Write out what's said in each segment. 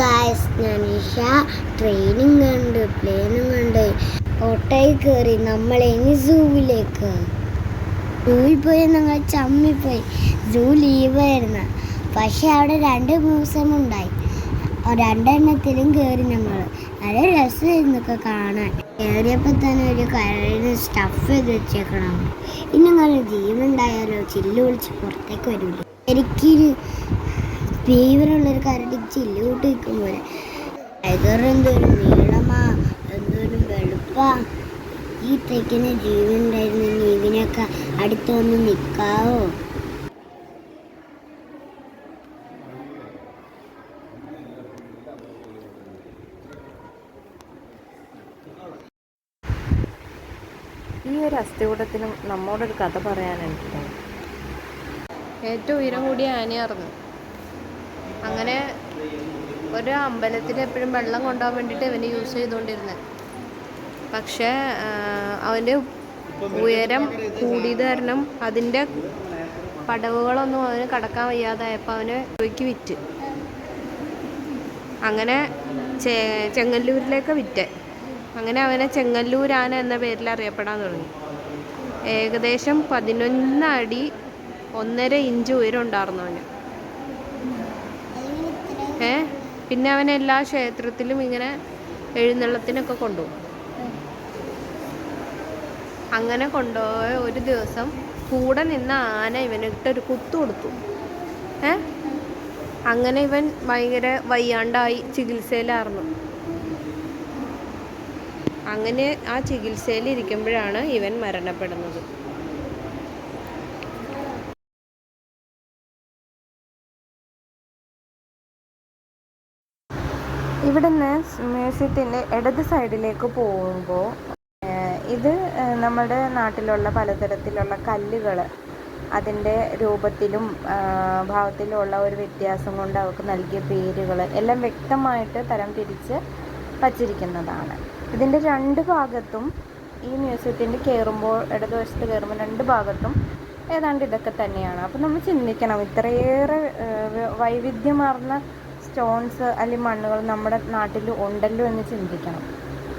Guys ഞാൻ ഇഷ ട്രെയിനും കണ്ട് പ്ലെയിനും കണ്ട് ഓട്ടോയിൽ കയറി നമ്മളെങ്ങി സൂവിലേക്ക് സൂവിൽ പോയി ഞങ്ങൾ പോയി സൂ ലീവായിരുന്നു പക്ഷെ അവിടെ രണ്ട് മ്യൂസിയം ഉണ്ടായി. രണ്ടെണ്ണത്തിലും കയറി നമ്മൾ നല്ല രസമായിരുന്നൊക്കെ കാണാൻ. കയറിയപ്പോൾ തന്നെ ഒരു കരടിന് സ്റ്റഫ് ചെയ്ത് വെച്ചേക്കണം. ഇനി ഞങ്ങൾ ജീവനുണ്ടായാലോ ചില്ല് വിളിച്ച് പുറത്തേക്ക് വരില്ല എനിക്ക് ഫീവറുള്ളൊരു കരടി ചില്ലോട്ട് നിൽക്കും പോലെ. ടൈഗർ എന്തോരം നീളമാ എന്തോരം വെളുപ്പാ. ഈ തെക്കിന് ജീവൻ ഉണ്ടായിരുന്നെങ്കിൽ ഇതിനൊക്കെ അടുത്ത് വന്ന് നിൽക്കാവോ? ഈ ഒരു അസ്ഥികൂടത്തിനും നമ്മോടൊരു കഥ തോന്നി ഏറ്റവും ഉയരം കൂടിയ ആനയായിരുന്നു അങ്ങനെ ഒരു അമ്പലത്തിൽ എപ്പോഴും വെള്ളം കൊണ്ടുപോകാൻ വേണ്ടിയിട്ട് ഇവന് യൂസ് ചെയ്തുകൊണ്ടിരുന്നത് പക്ഷേ അവന്റെ ഉയരം കൂടിയത് കാരണം അതിന്റെ പടവുകളൊന്നും അവന് കടക്കാൻ വയ്യാതായപ്പോൾ അവന് രൂപയ്ക്ക് വിറ്റ്. അങ്ങനെ ചെ ചെങ്ങല്ലൂരിലേക്ക് വിറ്റ്. അങ്ങനെ അവനെ ചെങ്ങല്ലൂരാന എന്ന പേരിൽ അറിയപ്പെടാൻ തുടങ്ങി. ഏകദേശം പതിനൊന്ന് അടി ഒന്നര ഇഞ്ച് ഉയരം ഉണ്ടായിരുന്നു അവന്. ഏ? പിന്നെ അവൻ എല്ലാ ക്ഷേത്രത്തിലും ഇങ്ങനെ എഴുന്നള്ളത്തിനൊക്കെ കൊണ്ടുപോകും അങ്ങനെ കൊണ്ടുപോയ ഒരു ദിവസം കൂടെ നിന്ന ആന ഇവനിട്ട് ഒരു കുത്തു കൊടുത്തു. ഏ? അങ്ങനെ ഇവൻ ഭയങ്കര വയ്യാണ്ടായി ചികിത്സയിലായിരുന്നു അങ്ങനെ ആ ചികിത്സയിൽ ഇരിക്കുമ്പോഴാണ് ഇവൻ മരണപ്പെടുന്നത്. ഇവിടുന്ന് മ്യൂസിയത്തിന്റെ ഇടത് സൈഡിലേക്ക് പോകുമ്പോൾ ഇത് നമ്മുടെ നാട്ടിലുള്ള പലതരത്തിലുള്ള കല്ലുകൾ അതിന്റെ രൂപത്തിലും ഭാവത്തിലുമുള്ള ഒരു വ്യത്യാസം കൊണ്ട് അവർക്ക് നൽകിയ പേരുകൾ എല്ലാം വ്യക്തമായിട്ട് തരം തിരിച്ച് വച്ചിരിക്കുന്നതാണ്. ഇതിന്റെ രണ്ട് ഭാഗത്തും ഈ മ്യൂസിയത്തിന്റെ കയറുമ്പോൾ ഇടതുവശത്ത് കയറുമ്പോൾ രണ്ട് ഭാഗത്തും ഏതാണ്ട് ഇതൊക്കെ തന്നെയാണ്. അപ്പം നമ്മൾ ചിന്തിക്കണം ഇത്രയേറെ വൈവിധ്യമാർന്ന സ്റ്റോൺസ് അല്ലെങ്കിൽ മണ്ണുകൾ നമ്മുടെ നാട്ടിൽ ഉണ്ടല്ലോ എന്ന് ചിന്തിക്കണം.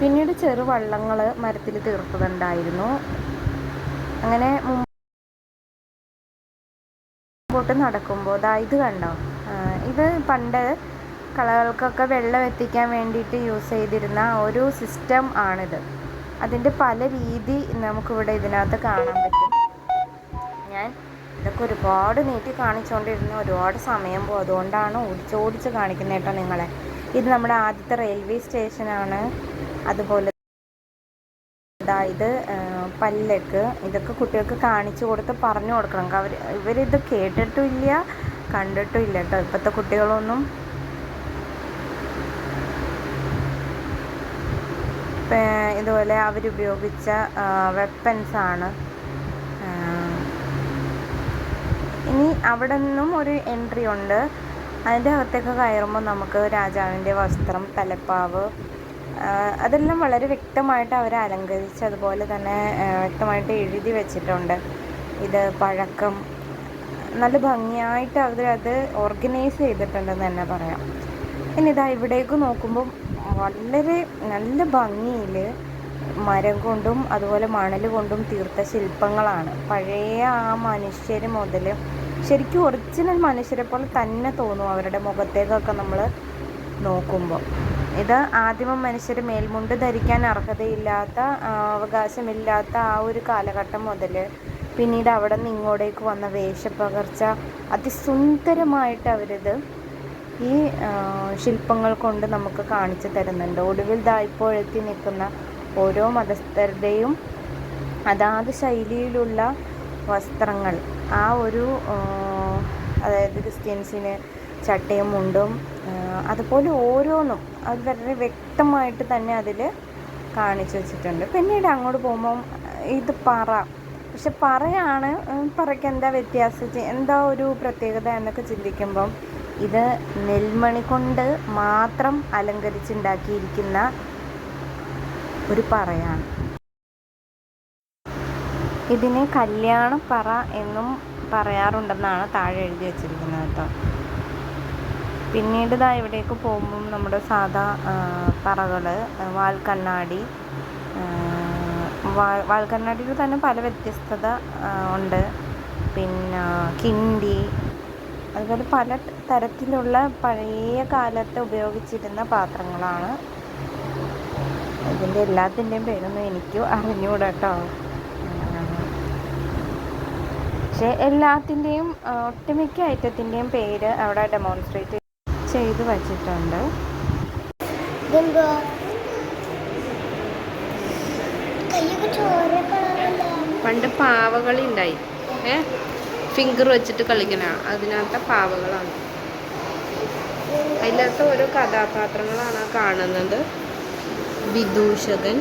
പിന്നീട് ചെറു വള്ളങ്ങൾ മരത്തിൽ തീർത്തതുണ്ടായിരുന്നു. അങ്ങനെ മുമ്പോട്ട് നടക്കുമ്പോൾ ദാ ഇത് കണ്ടോ? ഇത് പണ്ട് കളകൾക്കൊക്കെ വെള്ളം എത്തിക്കാൻ വേണ്ടിയിട്ട് യൂസ് ചെയ്തിരുന്ന ഒരു സിസ്റ്റം ആണിത്. അതിന്റെ പല രീതി നമുക്കിവിടെ ഇതിനകത്ത് കാണാൻ പറ്റും. ഞാൻ ഇതൊക്കെ ഒരുപാട് നീട്ടി കാണിച്ചുകൊണ്ടിരുന്ന ഒരുപാട് സമയം പോകും അതുകൊണ്ടാണ് ഓടിച്ചോടിച്ച് കാണിക്കുന്നത് കേട്ടോ നിങ്ങളെ. ഇത് നമ്മുടെ ആദ്യത്തെ റെയിൽവേ സ്റ്റേഷനാണ് അതുപോലെ അതായത് പല്ലക്ക്. ഇതൊക്കെ കുട്ടികൾക്ക് കാണിച്ചു കൊടുത്ത് പറഞ്ഞു കൊടുക്കണം. അവർ ഇവരിത് കേട്ടിട്ടും ഇല്ല കണ്ടിട്ടും ഇല്ല കേട്ടോ. ഇപ്പോഴത്തെ കുട്ടികളൊന്നും. ഇതുപോലെ അവരുപയോഗിച്ച വെപ്പൻസ് ആണ് ആ, ഇനി അവിടെ നിന്നും ഒരു എൻട്രി ഉണ്ട്. അതിന്റെ അകത്തേക്ക് കയറുമ്പോൾ നമുക്ക് രാജാവിന്റെ വസ്ത്രം തലപ്പാവ് അതെല്ലാം വളരെ വ്യക്തമായിട്ട് അവർ അലങ്കരിച്ച് അതുപോലെ തന്നെ വ്യക്തമായിട്ട് എഴുതി വെച്ചിട്ടുണ്ട്. ഇത് പഴക്കം. നല്ല ഭംഗിയായിട്ട് അവർ അത് ഓർഗനൈസ് ചെയ്തിട്ടുണ്ടെന്ന് തന്നെ പറയാം. ഇനി ഇതാ ഇവിടേക്ക് നോക്കുമ്പോൾ വളരെ നല്ല ഭംഗിയിൽ മരം കൊണ്ടും അതുപോലെ മണൽ കൊണ്ടും തീർത്ത ശില്പങ്ങളാണ്. പഴയ ആ മനുഷ്യർ മുതൽ ശരിക്കും ഒറിജിനൽ മനുഷ്യരെ പോലെ തന്നെ തോന്നും അവരുടെ മുഖത്തേക്കൊക്കെ നമ്മൾ നോക്കുമ്പോൾ ഇത് ആദിമ മനുഷ്യർ മേൽമുണ്ട് ധരിക്കാൻ അർഹതയില്ലാത്ത അവകാശമില്ലാത്ത ആ ഒരു കാലഘട്ടം മുതൽ പിന്നീട് അവിടെ നിന്ന് ഇങ്ങോട്ടേക്ക് വന്ന വേഷപ്പകർച്ച അതിസുന്ദരമായിട്ട് അവരിത് ഈ ശില്പങ്ങൾ കൊണ്ട് നമുക്ക് കാണിച്ചു തരുന്നുണ്ട്. ഒടുവിൽ ദായ്പോഴെത്തി നിൽക്കുന്ന ഓരോ മതസ്ഥരുടെയും അതാത് ശൈലിയിലുള്ള വസ്ത്രങ്ങൾ. ആ ഒരു അതായത് ക്രിസ്ത്യൻസിന് ചട്ടയും മുണ്ടും അതുപോലെ ഓരോന്നും അത് വളരെ വ്യക്തമായിട്ട് തന്നെ അതിൽ കാണിച്ചു വെച്ചിട്ടുണ്ട്. പിന്നീട് അങ്ങോട്ട് പോകുമ്പം ഇത് പറ. പക്ഷെ പറയാണ് പറയ്ക്ക് എന്താ വ്യത്യാസം? എന്താ ഒരു പ്രത്യേകത എന്നൊക്കെ ചിന്തിക്കുമ്പം ഇത് നെൽമണി കൊണ്ട് മാത്രം അലങ്കരിച്ചുണ്ടാക്കിയിരിക്കുന്ന ഒരു പറയാണ്. ഇതിനെ കല്യാണപ്പറ എന്നും പറയാറുണ്ടെന്നാണ് താഴെ എഴുതി വച്ചിരിക്കുന്നത് കേട്ടോ. പിന്നീട് ഇതാ ഇവിടേക്ക് പോകുമ്പം നമ്മുടെ സാധാ പറകൾ വാൽക്കണ്ണാടി ആ, വാ- വാൽ കണ്ണാടിയിൽ തന്നെ പല വ്യത്യസ്തത ഉണ്ട്. പിന്നെ കിണ്ടി അതുപോലെ പല തരത്തിലുള്ള പഴയ കാലത്ത് ഉപയോഗിച്ചിരുന്ന പാത്രങ്ങളാണ്. ഇതിന്റെ എല്ലാത്തിന്റെയും പേരൊന്നും എനിക്ക് അറിഞ്ഞുകൂടാ കേട്ടോ പക്ഷെ എല്ലാത്തിന്റെയും ഒട്ടുമിക്ക ഐറ്റത്തിന്റെയും പേര് അവിടെ ഡെമോൺസ്ട്രേറ്റ് ചെയ്ത് വച്ചിട്ടുണ്ട്. പണ്ട് പാവകളി ഉണ്ടായി ഏ? ഫിംഗർ വെച്ചിട്ട് കളിക്കണ അതിനകത്തെ പാവകളാണ്. അതിനകത്ത് ഓരോ കഥാപാത്രങ്ങളാണ് കാണുന്നത്. വിദൂഷകൻ.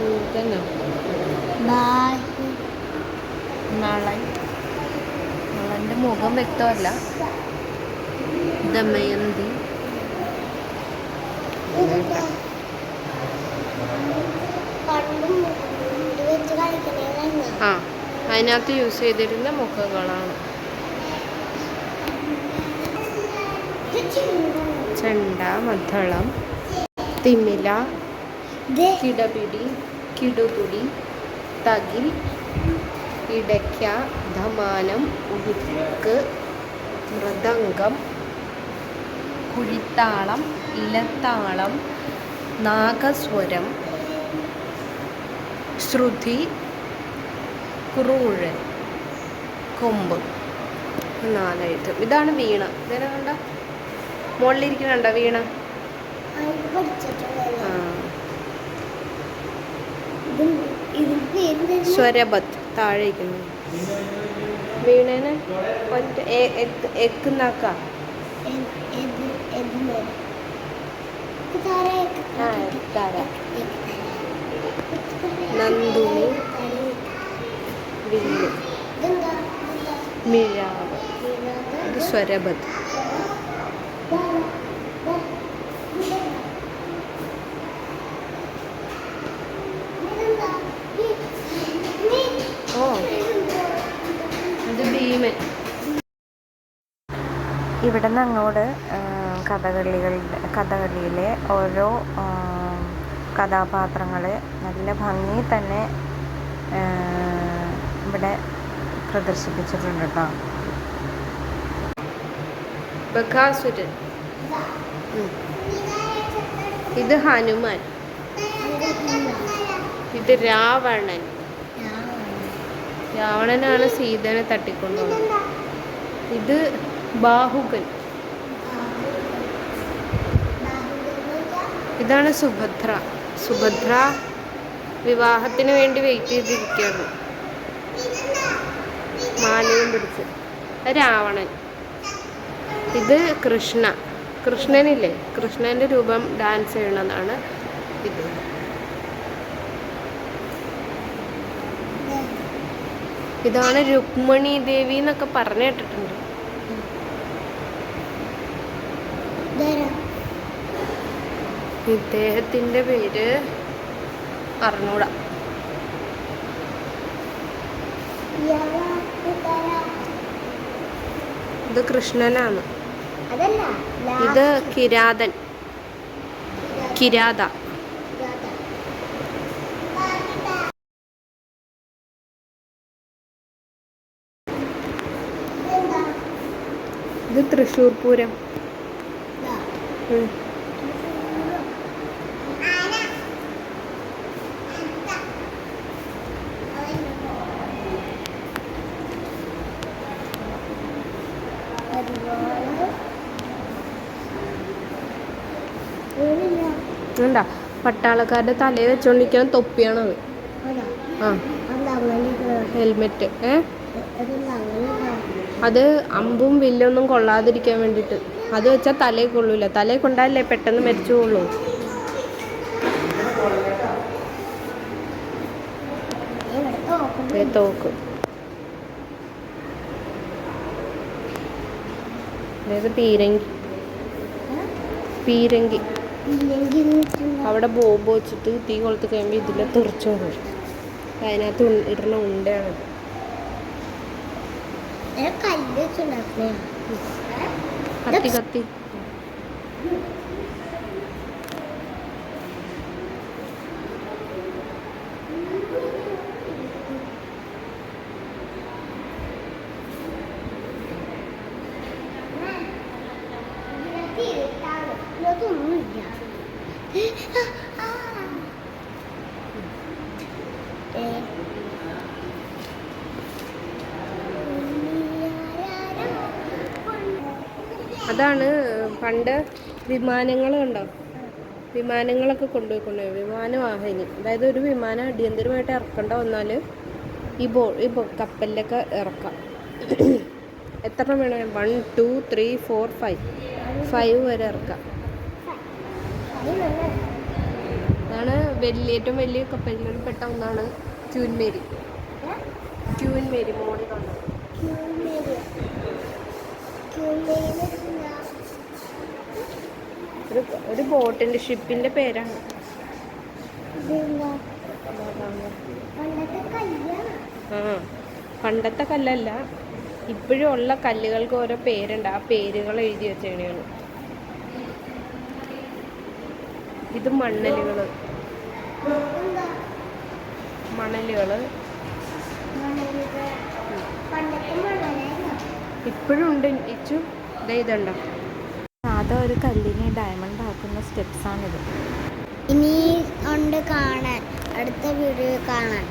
ബാഹുകനോ ബായ്. നളൻ നളന്റെ മുഖം വ്യക്തമല്ല. ദമയന്തി. ആ അതിനകത്ത് യൂസ് ചെയ്തിരുന്ന മുഖങ്ങളാണ്. ചെണ്ട? മദ്ദളം തിമില കിടപിടി കിടുകുടി തകിൽ ഇടയ്ക്ക ധമാനം ഉടുക്ക് മൃദംഗം കുഴിത്താളം ഇലത്താളം നാഗസ്വരം ശ്രുതി കുറൂഴൻ കൊമ്പ്. നാലായിട്ട്. ഇതാണ് വീണ. ഇതിനെ കണ്ട? മുകളിലിരിക്കണണ്ട വീണ? ആ. സ്വരബത്ത് താഴേക്കുന്നു വീണേന് ഒറ്റ എക്കുന്നാക്ക. നന്ദുനി വില്ല് മിഴാവ്. സ്വരബത്ത് ഇവിടെ നിന്ന് അങ്ങോട്ട് കഥകളികളുടെ കഥകളിയിലെ ഓരോ കഥാപാത്രങ്ങളെ നല്ല ഭംഗി തന്നെ ഇവിടെ പ്രദർശിപ്പിച്ചിട്ടുണ്ട് കേട്ടോ ബകാസുരൻ ഇത് ഹനുമാൻ. ഇത് രാവണൻ. രാവണനാണ് സീതനെ തട്ടിക്കൊണ്ടുപോകുന്നത് ഇത് ബാഹുകൻ ഇതാണ് സുഭദ്ര. സുഭദ്ര വിവാഹത്തിന് വേണ്ടി വെയിറ്റ് ചെയ്തിരിക്കുകയാണ്. മാലയും പിടിച്ച്. രാവണൻ. ഇത് കൃഷ്ണ. കൃഷ്ണനില്ലേ? കൃഷ്ണന്റെ രൂപം ഡാൻസ് ചെയ്യണതാണ് ഇത്. ഇതാണ് രുക്മണി ദേവി എന്നൊക്കെ പറഞ്ഞു കേട്ടിട്ടുണ്ട്. ഇദ്ദേഹത്തിന്റെ പേര് അറിഞ്ഞൂട ഇത് കൃഷ്ണനാണ്. ഇത് കിരാതൻ. കിരാത. ഇത് തൃശ്ശൂർ പൂരം. ഉം. എന്താ പട്ടാളക്കാരുടെ തലയിൽ വെച്ചോണ്ടിരിക്കാൻ തൊപ്പിയാണത്. ആ. ഹെൽമെറ്റ് ഏ? അത് അമ്പും വില്ലൊന്നും കൊള്ളാതിരിക്കാൻ വേണ്ടിയിട്ട്. അത് വെച്ചാൽ തലയിൽ കൊള്ളൂല. തലയിൽ കൊണ്ടാലല്ലേ പെട്ടെന്ന് മരിച്ചു കൊള്ളൂ തോക്ക്. അതായത് പീരങ്കി. പീരങ്കി. അവിടെ ബോബ് വെച്ചിട്ട് തീ കൊളുത്ത് കഴിയുമ്പോൾ ഇതിലെ തുറച്ചു അതിനകത്ത് ഇടണ ഉണ്ടയാണ്. കല്ല് വെച്ചുണ്ടാക്കണേ കത്തി കത്തി. അതാണ് പണ്ട് വിമാനങ്ങൾ കണ്ടോ? വിമാനങ്ങളൊക്കെ കൊണ്ടുപോയിക്കൊണ്ടു വിമാനവാഹിനി അതായത് ഒരു വിമാനം അടിയന്തരമായിട്ട് ഇറക്കേണ്ട വന്നാൽ ഈ ബോ ഈ കപ്പലിലൊക്കെ ഇറക്കാം. എത്ര വേണം? One two three four five five വരെ ഇറക്കാം. അതാണ് വലിയ ഏറ്റവും വലിയ കപ്പലിൽ പെട്ട ഒന്നാണ് ക്യൂൻമേരി. ക്യൂൻമേരി കണ്ടോ ഒരു ബോട്ടിന്റെ ഷിപ്പിന്റെ ഷിപ്പിന്റെ പേരാണ് പണ്ടത്തെ കല്യാണം ആ പണ്ടത്തെ കല്ലല്ല. ഇപ്പോഴും ഉള്ള കല്ലുകൾക്ക് ഓരോ പേരുണ്ട്. ആ പേരുകൾ എഴുതി വെച്ചേണയാണ് ഇത് മണ്ണലുകൾ മണലുകൾ. മണലുകൾ. ഇപ്പോഴും ഉണ്ട്. ഇച്ചു ദേ ഇതുണ്ടോ? സാധാ ഒരു കല്ലിനെ ഡയമണ്ട് ആക്കുന്ന സ്റ്റെപ്സ് സ്റ്റെപ്സാണിത് ഇനി ഉണ്ട് കാണാൻ അടുത്ത വീഡിയോ കാണാൻ.